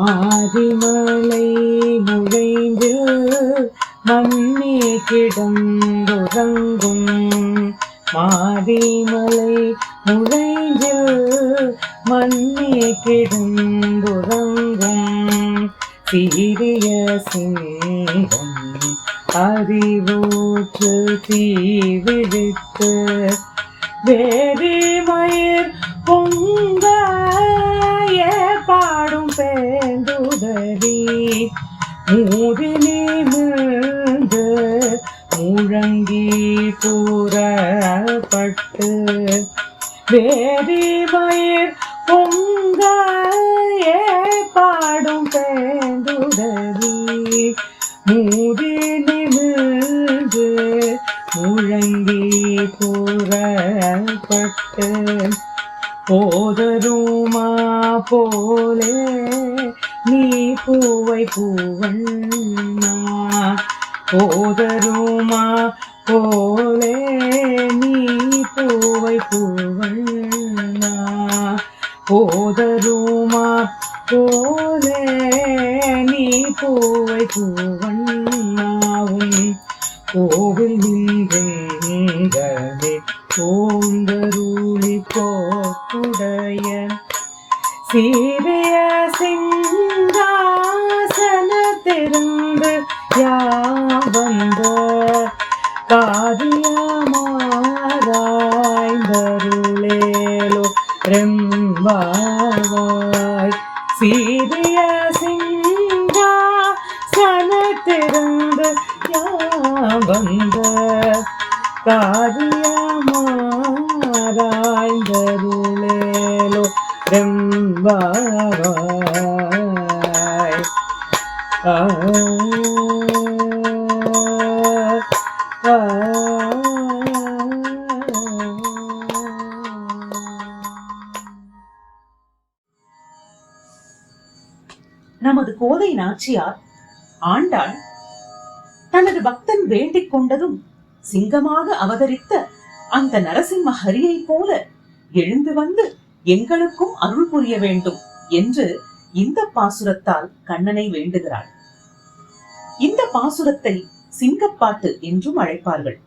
மாரிமலை முழைந்து மண்ணே கிடந்துறங்கும் மாரிமலை முழைஞ்சில் மண்ணே கிடந்துறங்கும் சீரிய சிங்கம் அறிவூற்று தீவிழித்து வேதி மயிர் பொங்க பாடும் பேந்துதறி மூடி நிமிர்ந்து முழங்கி கூறப்பட்டு வேதி மயிர் பொங்க முழங்கி கூறப்பட்டு போதருமா போலே நீ பூவை பூவண்ணா போதருமா போலே நீ பூவை பூவண்ணா போதருமா போலே நீ பூவை பூவ தோந்தருளி போக்குடைய சீரிய சிங்காசன திருந்து யாவந்த காரியமாராய்ந்தருளேலோ ரெம்பாவாய். சீரிய சிங்காசனத்திருந்து யாவந்த காரியமாராய்ந்தருளேலோ ரெம்பாவாய் நமது கோதை நாச்சியார் ஆண்டாள் தனது பக்தன் வேண்டிக் கொண்டதும் சிங்கமாக அவதரித்த அந்த நரசிம்ம ஹரியை போல எழுந்து வந்து எங்களுக்கும் அருள் புரிய வேண்டும் என்று இந்த பாசுரத்தால் கண்ணனை வேண்டுகிறாள். இந்த பாசுரத்தை சிங்கப்பாட்டு என்றும் அழைப்பார்கள்.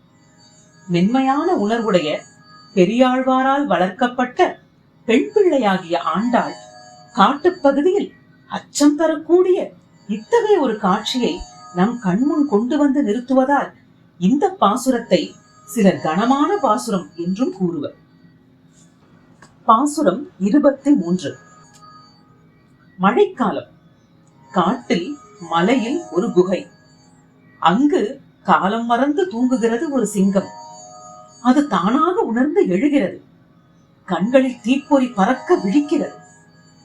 மென்மையான உணர்வுடைய பெரியாழ்வாரால் வளர்க்கப்பட்ட பெண் பிள்ளையாகிய ஆண்டாள் காட்டுப்பகுதியில் அச்சம் தரக்கூடிய இத்தகைய ஒரு காட்சியை நம் கண்முன் கொண்டு வந்து நிறுத்துவதால் இந்த பாசுரத்தை சிலர் கனமான பாசுரம் என்றும் கூறுவர். பாசுரம் இருபத்தி மூன்று மழைக்காலம். காட்டில் மலையில் ஒரு குகை. அங்கு காலம் மறந்து தூங்குகிறது ஒரு சிங்கம். அது தானாக உணர்ந்து எழுகிறது. கண்களில் தீப்பொறி பறக்க விழிக்கிறது.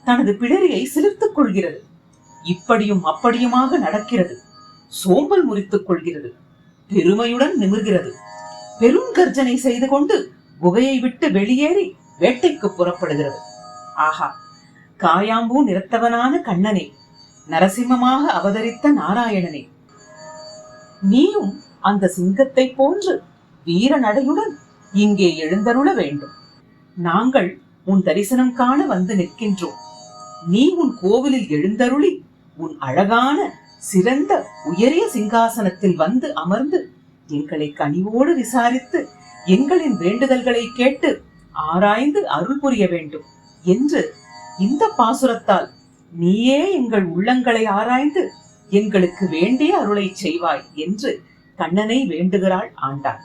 தனது பிடரியை சிலிர்த்துக் கொள்கிறது. இப்படியும் அப்படியுமாக நடக்கிறது. சோம்பல் முறித்துக் கொள்கிறது. பெருமையுடன் நிமிர்கிறது. பெரும் கர்ஜனை செய்து கொண்டு குகையை விட்டு வெளியேறி வேட்டைக்கு புறப்படுகிறது. ஆஹா காயாம்பூ நிறத்தவனான கண்ணனே நரசிம்மமாக அவதரித்த நாராயணனே நீயும் அந்த சிங்கத்தை போன்று வீர நடையுடன் இங்கே எழுந்தருள வேண்டும். நாங்கள் உன் தரிசனம் காண வந்து நிற்கின்றோம். நீ உன் கோவிலில் எழுந்தருளி உன் அழகான சிறந்த உயரிய சிங்காசனத்தில் வந்து அமர்ந்து எங்களை கனிவோடு விசாரித்து எங்களின் வேண்டுதல்களை கேட்டு ஆராய்ந்து அருள் புரிய வேண்டும் என்று இந்த பாசுரத்தால் நீயே எங்கள் உள்ளங்களை ஆராய்ந்து எங்களுக்கு வேண்டிய அருளை செய்வாய் என்று கண்ணனை வேண்டுகிறாள் ஆண்டாள்.